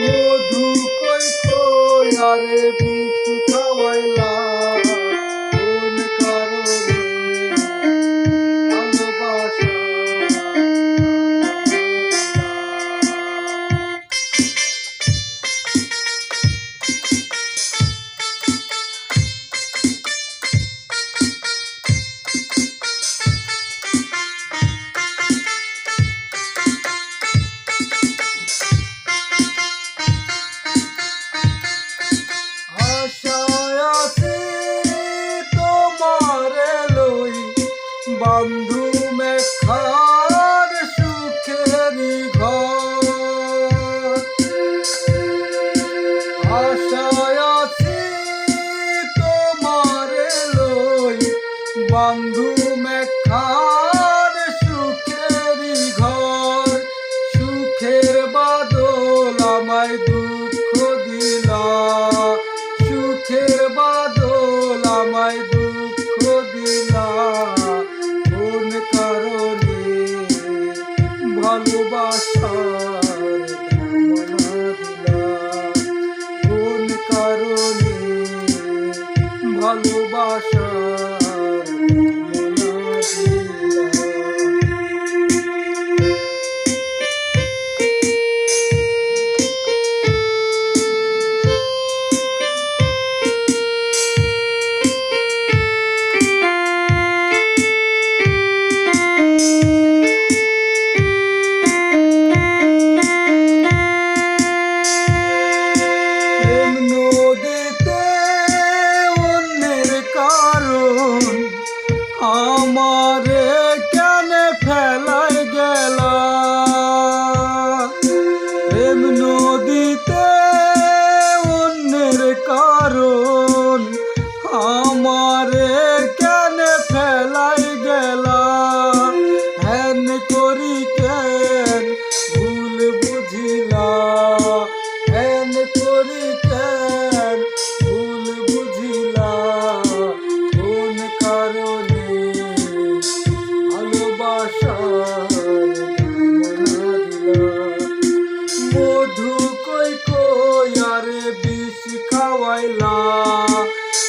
মধু কই আরে বিষ আশায়াছি তোমারে লই বন্ধু মেখা ভালোবাসা।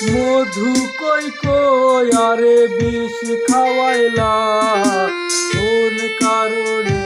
মধু কই কই আরে বিষ খাওয়াইলা? কোন কারণে